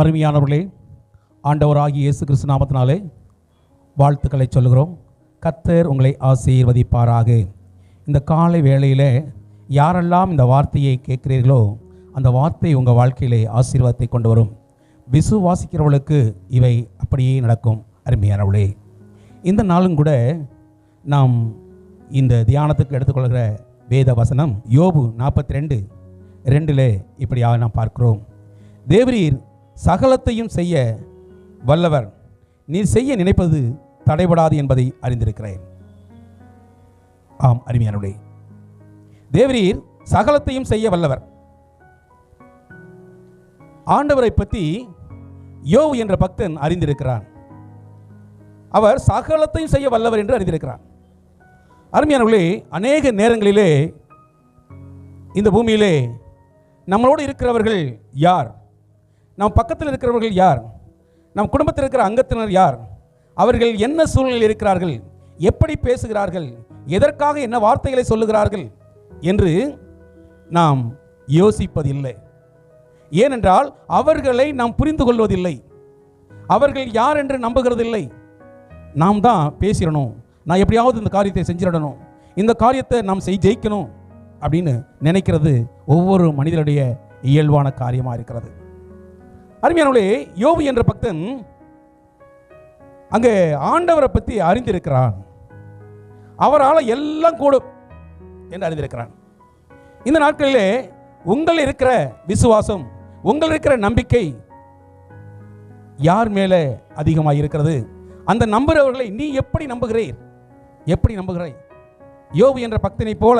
அருமையானவர்களே ஆண்டவராகிய இயேசு கிறிஸ்து நாமத்தினாலே வாழ்த்துக்களை சொல்லுகிறோம். கத்தர் உங்களை ஆசீர்வதிப்பாராக. இந்த காலை வேளையில் யாரெல்லாம் இந்த வார்த்தையை கேட்கிறீர்களோ அந்த வார்த்தை உங்கள் வாழ்க்கையிலே ஆசீர்வாதத்தை கொண்டு வரும். விசுவாசிக்கிறவர்களுக்கு இவை அப்படியே நடக்கும் அருமையானவர்களே. இந்த நாளும் கூட நாம் இந்த தியானத்துக்கு எடுத்துக்கொள்கிற வேத வசனம் யோபு நாற்பத்தி ரெண்டு ரெண்டில் இப்படியாக நாம் பார்க்கிறோம். தேவரீர் சகலத்தையும் செய்ய வல்லவர். நீர் செய்ய நினைப்பது தடைபடாது என்பதை அறிந்திருக்கிறேன். ஆம் அருமையானுடைய தேவரீர் சகலத்தையும் செய்ய வல்லவர். ஆண்டவரை பற்றி யோ என்ற பக்தன் அறிந்திருக்கிறான். அவர் சகலத்தையும் செய்ய வல்லவர் என்று அறிந்திருக்கிறான். அருமையானவர்களே அநேக நேரங்களிலே இந்த பூமியிலே நம்மளோடு இருக்கிறவர்கள் யார்? நம் பக்கத்தில் இருக்கிறவர்கள் யார்? நம் குடும்பத்தில் இருக்கிற அங்கத்தினர் யார்? அவர்கள் என்ன சூழ்நிலையில் இருக்கிறார்கள்? எப்படி பேசுகிறார்கள்? எதற்காக என்ன வார்த்தைகளை சொல்லுகிறார்கள்? என்று நாம் யோசிப்பதில்லை. ஏனென்றால் அவர்களை நாம் புரிந்து கொள்வதில்லை. அவர்கள் யார் என்று நம்புகிறதில்லை. நாம் தான் பேசிடணும். நான் எப்படியாவது இந்த காரியத்தை செஞ்சிடணும். இந்த காரியத்தை நாம் செய் ஜெயிக்கணும் அப்படின்னு நினைக்கிறது ஒவ்வொரு மனிதனுடைய இயல்பான காரியமாக இருக்கிறது. அருமையானவளே யோபு என்ற பக்தன் அங்கே ஆண்டவரை பற்றி அறிந்திருக்கிறான். அவரால் எல்லாம் கூடும் என்று அறிந்திருக்கிறான். இந்த நாட்களிலே உங்கள் இருக்கிற விசுவாசம் உங்கள் இருக்கிற நம்பிக்கை யார் மேலே அதிகமாக இருக்கிறது? அந்த நம்புகிறவர்களை நீ எப்படி நம்புகிறீர்? எப்படி நம்புகிறாய்? யோபு என்ற பக்தனைப் போல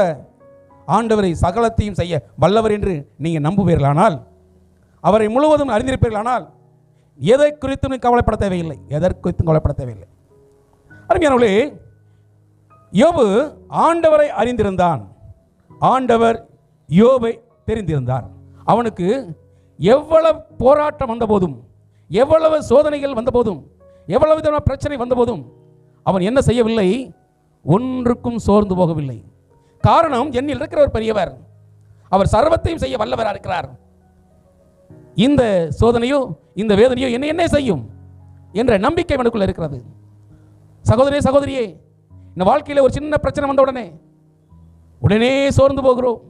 ஆண்டவரை சகலத்தையும் செய்ய வல்லவர் என்று நீங்கள் நம்புவீர்களானால் அவரை முழுவதும் அறிந்திருப்பீர்கள் ஆனால் எதை குறித்தும் கவலைப்பட தேவையில்லை. எதற்கு குறித்தும் கவலைப்பட தேவையில்லை. அருமையானவர்களே யோபு ஆண்டவரை அறிந்திருந்தான். ஆண்டவர் யோபை தெரிந்திருந்தார். அவனுக்கு எவ்வளவு போராட்டம் வந்தபோதும் எவ்வளவு சோதனைகள் வந்தபோதும் எவ்வளவு விதமான பிரச்சனை வந்தபோதும் அவன் என்ன செய்யவில்லை? ஒன்றுக்கும் சோர்ந்து போகவில்லை. காரணம் என்னில் இருக்கிறவர் பெரியவர். அவர் சர்வத்தையும் செய்ய வல்லவராக இருக்கிறார் இந்த சோதனையோ இந்த வேதனையோ என்ன என்ன செய்யும்? என்ற நம்பிக்கை எனக்குள்ள இருக்கிறது. சகோதரியே சகோதரியே இந்த வாழ்க்கையில் ஒரு சின்ன பிரச்சனை வந்த உடனே உடனே சோர்ந்து போகிறோம்.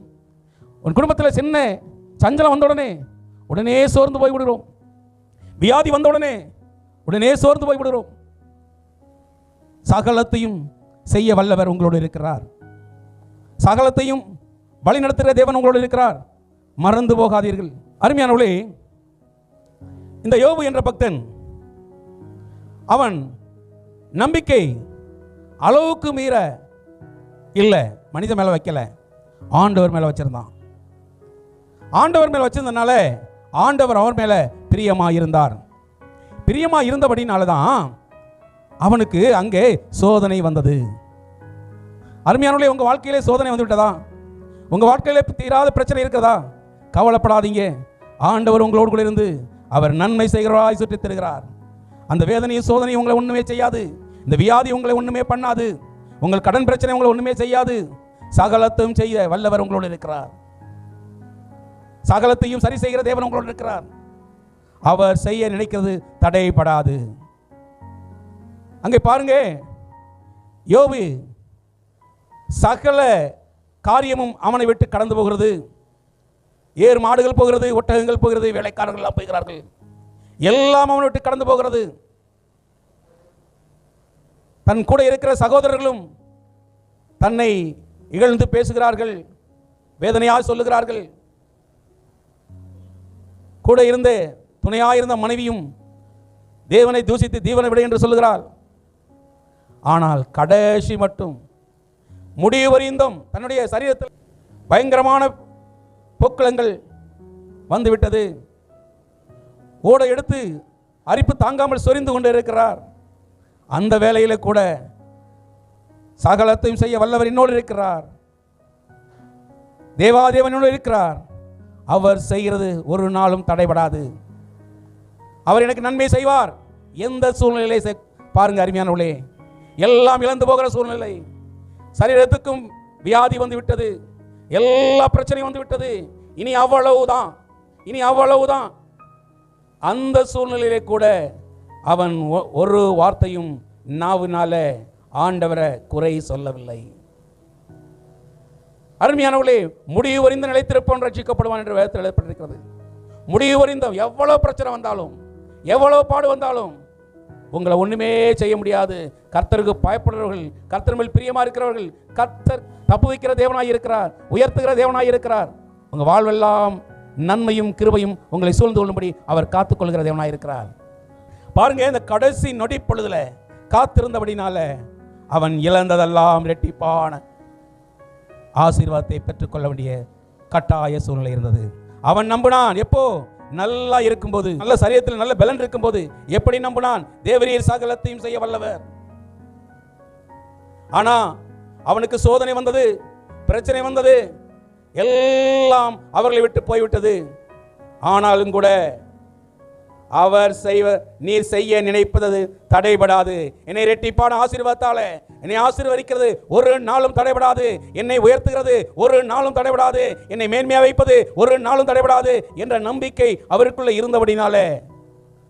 உன் குடும்பத்தில் சின்ன சஞ்சலம் வந்த உடனே உடனே சோர்ந்து போய் விடுகிறோம் வியாதி வந்த உடனே உடனே சோர்ந்து போய் விடுகிறோம் சகலத்தையும் செய்ய வல்லவர் உங்களோடு இருக்கிறார். சகலத்தையும் வழி நடத்துகிற தேவன் உங்களோடு இருக்கிறார். மறந்து போகாதீர்கள். அருமையானவளே இந்த யோபு என்ற பக்தன் அவன் நம்பிக்கை அளவுக்கு மீற இல்லை. மனித மேலே வைக்கல. ஆண்டவர் மேலே வச்சிருந்தான். ஆண்டவர் மேலே வச்சிருந்தனால ஆண்டவர் அவர் மேலே பிரியமாக இருந்தார் பிரியமாக இருந்தபடினால தான் அவனுக்கு அங்கே சோதனை வந்தது. அருமையானவர்களே உங்கள் வாழ்க்கையிலே சோதனை வந்து விட்டதா உங்கள் வாழ்க்கையிலே தீராத பிரச்சனை இருக்கிறதா? கவலைப்படாதீங்க. ஆண்டவர் உங்களோடு கூட இருந்து அவர் நன்மை செய்கிறவராய் சுற்றித் தருகிறார். அந்த வேதனையும் சோதனையும் உங்களை ஒன்றுமே செய்யாது. இந்த வியாதி உங்களை ஒன்றுமே பண்ணாது. உங்கள் கடன் பிரச்சனை உங்களை ஒன்றுமே செய்யாது. சகலத்தையும் செய்ய வல்லவர் உங்களோடு இருக்கிறார். சகலத்தையும் சரி செய்கிற தேவன் உங்களோடு இருக்கிறார். அவர் செய்ய நினைக்கிறது தடைப்படாது. அங்கே பாருங்க. யோபு சகல காரியமும் அவனை விட்டு கடந்து போகிறது. ஏர் மாடுகள் போகிறது ஒட்டகங்கள் போகிறது வேலைக்காரர்கள்லாம் போகிறார்கள் எல்லாம் அவனை விட்டு கடந்து போகிறது. தன் கூட இருக்கிற சகோதரர்களும் தன்னை இகழ்ந்து பேசுகிறார்கள் வேதனையாக சொல்லுகிறார்கள். கூட இருந்த துணையாக இருந்த மனைவியும் தேவனை தூசித்து தீவனை விட என்று சொல்லுகிறாள். ஆனால் கடைசி மட்டும் முடிவு வரிந்தும். தன்னுடைய சரீரத்தில் பயங்கரமான பொக்களங்கள் வந்துவிட்டது. ஓடை எடுத்து அரிப்பு தாங்காமல் சொரிந்து கொண்டு இருக்கிறார். அந்த வேலையில் கூட சகலத்தையும் செய்ய வல்லவர் என்னோடு இருக்கிறார். தேவாதேவனோடு இருக்கிறார். அவர் செய்கிறது ஒரு நாளும் தடைபடாது. அவர் எனக்கு நன்மை செய்வார். எந்த சூழ்நிலையை செ- பாருங்க உள்ளே எல்லாம் இழந்து போகிற சூழ்நிலை. சரீரத்துக்கும் வியாதி வந்து விட்டது. எல்லா பிரச்சனையும் வந்து விட்டது. இனி அவ்வளவுதான். இனி அவ்வளவுதான். அந்த சூழ்நிலையிலே கூட அவன் ஒ- ஒரு வார்த்தையும் நாவினால ஆண்டவரை குறை சொல்லவில்லை. அருமையானவர்களே முடிவு வரிந்த நிலைத்திருப்பவன் ரட்சிக்கப்படுவான் என்று வேதத்தில் எழுதப்பட்டிருக்கிறது. முடிவு வரிந்த எவ்வளவு பிரச்சனை வந்தாலும் எவ்வளவு பாடு வந்தாலும் உங்களை ஒண்ணுமே செய்ய முடியாது. கர்த்தருக்கு பயப்படுறவர்கள் கர்த்தர் மேல் பிரியமாக இருக்கிறவர்கள் கர்த்தர் தப்பு வைக்கிற தேவனாய் இருக்கிறார் உயர்த்துகிற தேவனாய் இருக்கிறார். உங்க வாழ்வெல்லாம் நன்மையும் கிருபையும் உங்களை சூழ்ந்து கொள்ளும்படி அவர் காத்துக்கொள்கிற தேவனாய் இருக்கிறார். பாருங்க இந்த கடைசி நொடி பொழுதுல காத்திருந்தபடினால அவன் இழந்ததெல்லாம் இரட்டிப்பான ஆசீர்வாதத்தை பெற்றுக்கொள்ள வேண்டிய கட்டாய சூழ்நிலை இருந்தது. அவன் நம்பினான் எப்போ? நல்லா இருக்கும்போது நல்ல சரீரத்தில் நல்ல பலன் இருக்கும்போது. எப்படி நம்பினான்? தேவரீர் சகலத்தையும் செய்ய வல்லவர். ஆனா அவனுக்கு சோதனை வந்தது பிரச்சனை வந்தது எல்லாம் அவர்களை விட்டு போய்விட்டது. ஆனாலும் கூட அவர் செய்வ நீர் செய்ய நினைப்பது தடைபடாது. என்னை ரெட்டிப்பான ஆசீர்வாதத்தால என்னை ஆசீர்வதிக்கிறது. ஒரு நாளும் தடைபடாது. என்னை உயர்த்துகிறது. ஒரு நாளும் தடைபடாது. என்னை மேன்மையா வைப்பது ஒரு நாளும் தடைபடாது என்ற நம்பிக்கை அவருக்குள்ள இருந்தபடினாலே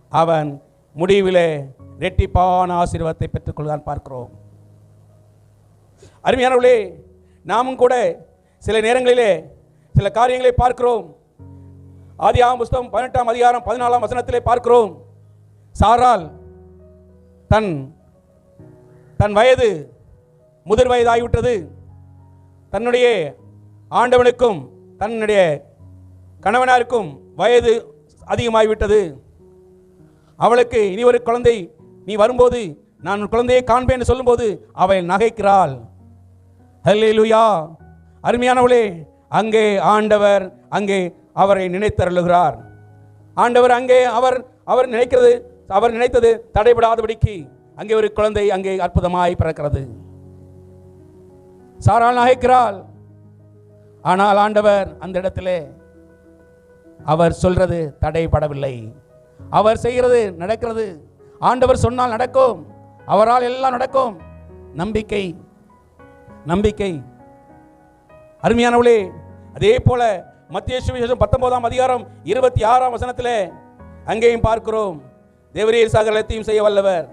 அவன் முடிவிலே ரெட்டிப்பான ஆசீர்வாதத்தை பெற்றுக்கொள்தான் பார்க்கிறோம். அருமையானவர்களே நாமும் கூட சில நேரங்களிலே சில காரியங்களை பார்க்கிறோம். ஆதியாகம புஸ்தகம் பதினெட்டாம் அதிகாரம் பதினாலாம் வசனத்திலே பார்க்கிறோம். சாரால் தன் தன் வயது முதிர் வயதாகிவிட்டது. தன்னுடைய ஆண்டவனுக்கும் தன்னுடைய கணவனாருக்கும் வயது அதிகமாகிவிட்டது. அவளுக்கு இனி ஒரு குழந்தை நீ வரும்போது நான் உன் குழந்தையை காண்பேன் என்று சொல்லும்போது அவள் நகைக்கிறாள். ஹல்லேலூயா. அருமையானவளே அங்கே ஆண்டவர் அங்கே அவரை நினைத்தருளுகிறார். ஆண்டவர் அங்கே அவர் அவர் நினைக்கிறது அவர் நினைத்தது தடைபடாதபடிக்கு அங்கே ஒரு குழந்தை அங்கே அற்புதமாய் பிறக்கிறது. சாரால் நகைக்கிறாள் ஆனால் ஆண்டவர் அந்த இடத்திலே அவர் சொல்றது தடைபடவில்லை. அவர் செய்கிறது நடக்கிறது. ஆண்டவர் சொன்னால் நடக்கும். அவரால் எல்லாம் நடக்கும். நம்பிக்கை நம்பிக்கை. அருமையானவளே அதே போல மத்திய சுவிசேஷம் பத்தொன்பதாம் அதிகாரம் இருபத்தி ஆறாம் வசனத்திலே அங்கேயும் பார்க்கிறோம். தேவரீர் சகலத்தையும் செய்ய வல்லவர்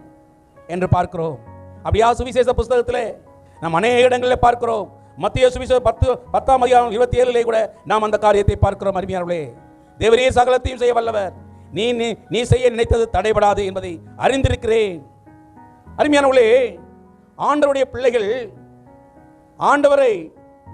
என்று பார்க்கிறோம். அப்படியா சுவிசேஷ புஸ்தகத்திலே நாம் அநேக இடங்களில் பார்க்கிறோம். மத்திய சுவிசேஷம் பத்து பத்தாம் அதிகாரம் இருபத்தி ஏழுலே கூட நாம் அந்த காரியத்தை பார்க்கிறோம் அருமையானவளே. தேவரீர் சகலத்தையும் செய்ய வல்லவர். நீ நீ- செய்ய நினைத்தது தடைபடாது என்பதை அறிந்திருக்கிறேன். அருமையானவளே ஆண்டவருடைய பிள்ளைகள் ஆண்டவரை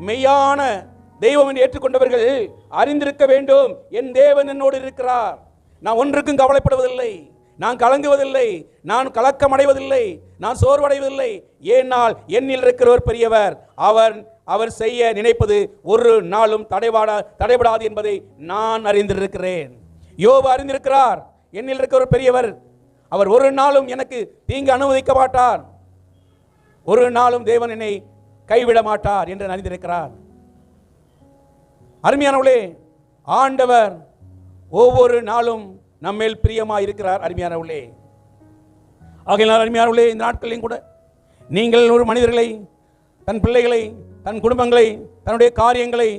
மெய்யான தெய்வம் என்று ஏற்றுக்கொண்டவர்கள் அறிந்திருக்க வேண்டும். என் தேவன் என்னோடு இருக்கிறார். நான் ஒன்றுக்கும் கவலைப்படுவதில்லை. நான் கலங்குவதில்லை. நான் கலக்கம் அடைவதில்லை நான் சோர்வடைவதில்லை. ஏனால் என்னில் இருக்கிறவர் பெரியவர். அவர் அவர் செய்ய நினைப்பது ஒரு நாளும் தடைபாடா தடைபடாது என்பதை நான் அறிந்திருக்கிறேன். யோபு அறிந்திருக்கிறார். என்னில் இருக்கிறவர் பெரியவர். அவர் ஒரு நாளும் எனக்கு தீங்கு அனுமதிக்க மாட்டார். ஒரு நாளும் தேவன் என்னை கைவிட மாட்டார் என்று அறிந்திருக்கிறார் அருமையானவளே ஆண்டவர் ஒவ்வொரு நாளும் நம்மேல் பிரியமாக இருக்கிறார் அருமையானவளே ஆகையினால் அருமையானவளே இந்த நாட்களையும் கூட நீங்கள் ஒரு மனிதர்களை தன் பிள்ளைகளை தன் குடும்பங்களை தன்னுடைய காரியங்களை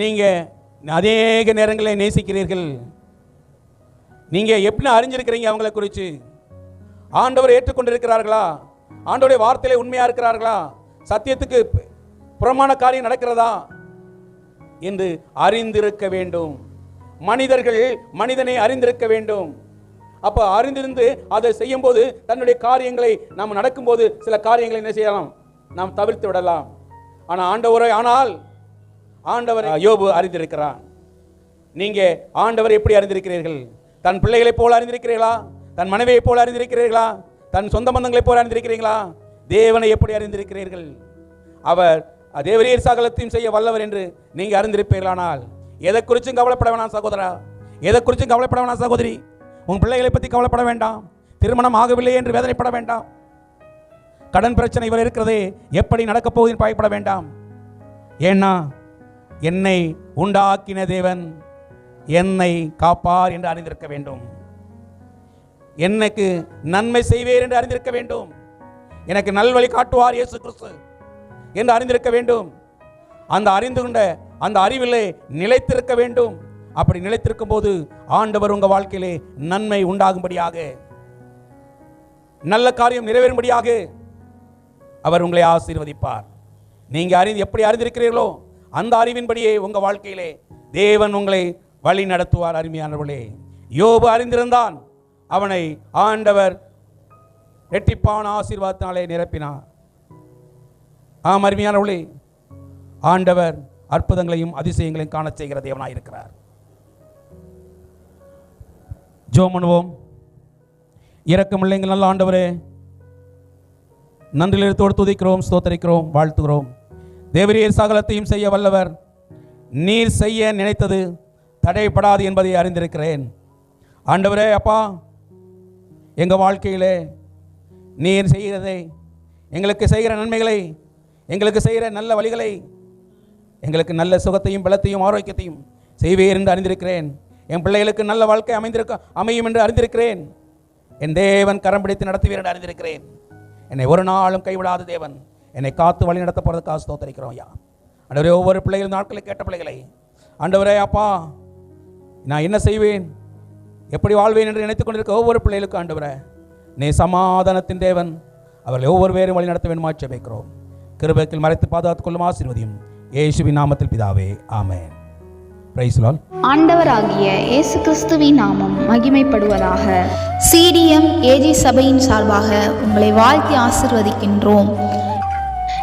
நீங்கள் அநேக நேரங்களில் நேசிக்கிறீர்கள். நீங்கள் எப்படி அறிஞ்சிருக்கிறீங்க அவங்களை குறித்து? ஆண்டவர் ஏற்றுக்கொண்டிருக்கிறார்களா? ஆண்டோடைய வார்த்தையிலே உண்மையாக இருக்கிறார்களா? சத்தியத்துக்கு புறமான காரியம் நடக்கிறதா என்று அறிந்திருக்க வேண்டும். மனிதர்கள் மனிதனை அறிந்திருக்க வேண்டும். அப்ப அறிந்திருந்து அதை செய்யும்போது தன்னுடைய காரியங்களை நாம் நடக்கும்போது சில காரியங்களை என்ன செய்யலாம்? நாம் தவிர்த்து விடலாம். ஆனால் ஆண்டவரை ஆனால் ஆண்டவர் யோபு அறிந்திருக்கிறான். நீங்க ஆண்டவர் எப்படி அறிந்திருக்கிறீர்கள்? தன் பிள்ளைகளைப் போல அறிந்திருக்கிறீர்களா? தன் மனைவியைப் போல அறிந்திருக்கிறீர்களா? தன் சொந்த பந்தங்களைப் போல அறிந்திருக்கிறீர்களா? தேவனை எப்படி அறிந்திருக்கிறீர்கள்? அவர் தேவரீர் சகலத்தையும் செய்ய வல்லவர் என்று நீங்க அறிந்திருப்பீர்களானால் எதை குறிச்சும் கவலைப்பட வேணாம் சகோதரா? எதை குறிச்சும் கவலைப்பட வேணாம் சகோதரி? உன் பிள்ளைகளை பற்றி கவலைப்பட வேண்டாம். திருமணம் ஆகவில்லை என்று வேதனைப்பட வேண்டாம். கடன் பிரச்சனை இவர் இருக்கிறதே எப்படி நடக்கப் போகுதுன்னு பயப்பட வேண்டாம். ஏன்னா என்னை உண்டாக்கின தேவன் என்னை காப்பார் என்று அறிந்திருக்க வேண்டும். எனக்கு நன்மை செய்வேர் என்று அறிந்திருக்க வேண்டும். எனக்கு நல்வழி காட்டுவார் இயேசு கிறிஸ்து என்று அறிந்திருக்க வேண்டும். அந்த அறிந்து கொண்ட அந்த அறிவிலே நிலைத்திருக்க வேண்டும். அப்படி நிலைத்திருக்கும் போது ஆண்டவர் உங்கள் வாழ்க்கையிலே நன்மை உண்டாகும்படியாக நல்ல காரியம் நிறைவேறும்படியாக அவர் உங்களை ஆசீர்வதிப்பார். நீங்கள் அறிந்து எப்படி அறிந்திருக்கிறீர்களோ அந்த அறிவின்படியே உங்க வாழ்க்கையிலே தேவன் உங்களை வழி நடத்துவார் அருமையானவர்களே. யோபு அறிந்திருந்தான். அவனை ஆண்டவர் நெட்டிப்பான ஆசீர்வாதத்தினாலே நிரப்பினார். ஆம் அருமையான அருமையானவர்களே ஆண்டவர் அற்புதங்களையும் அதிசயங்களையும் காண செய்கிற தேவனாய் இருக்கிறார். ஜோம் பண்ணுவோம். இரக்கமில்லை எங்கள் நல்ல ஆண்டவரே. நன்றிலிருத்தோடு துதிக்கிறோம் ஸ்தோத்தரிக்கிறோம் வாழ்த்துகிறோம். தேவரீர் சகலத்தையும் செய்ய வல்லவர். நீர் செய்ய நினைத்தது தடைப்படாது என்பதை அறிந்திருக்கிறேன். ஆண்டவரே அப்பா எங்கள் வாழ்க்கையிலே நீர் செய்கிறதை எங்களுக்கு செய்கிற நன்மைகளை எங்களுக்கு செய்கிற நல்ல வழிகளை எங்களுக்கு நல்ல சுகத்தையும் பலத்தையும் ஆரோக்கியத்தையும் செய்வேன் என்று அறிந்திருக்கிறேன். என் பிள்ளைகளுக்கு நல்ல வாழ்க்கை அமைந்திருக்க அமையும் என்று அறிந்திருக்கிறேன். என் தேவன் கரம் பிடித்து நடத்துவீர் என்று அறிந்திருக்கிறேன். என்னை ஒரு நாளும் கைவிடாத தேவன். என்னை காத்து வழி நடத்த போகிறதுக்காக ஸ்தோத்தரிக்கிறோம் ஐயா. ஆண்டவரே ஒவ்வொரு பிள்ளைகள் நாட்களை கேட்ட பிள்ளைகளை ஆண்டவரே அப்பா நான் என்ன செய்வேன்? எப்படி வாழ்வேன் என்று நினைத்துக் கொண்டிருக்க ஒவ்வொரு பிள்ளைகளுக்கும் ஆண்டவரே நீ சமாதானத்தின் தேவன். அவர்களை ஒவ்வொரு பேரும் வழி நடத்த வேண்டுமா ஜெபிக்கிறோம் கிருபத்தில் மறைத்து பாதுகாத்துக் கொள்ளும் ஆசீர்வதியும் இயேசுவின் நாமத்தில் பிதாவே. ஆமென். பிரைஸ் லால் ஆண்டவராகிய இயேசு கிறிஸ்துவின் நாமம் மகிமைப்படுவதாக. சிடிஎம் ஏஜி சபையின் சார்பாக உங்களை வாழ்த்தி ஆசிர்வதிக்கின்றோம்.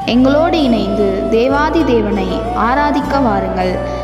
எங்களோடு இணைந்து தேவாதி தேவனை ஆராதிக்க வாருங்கள்.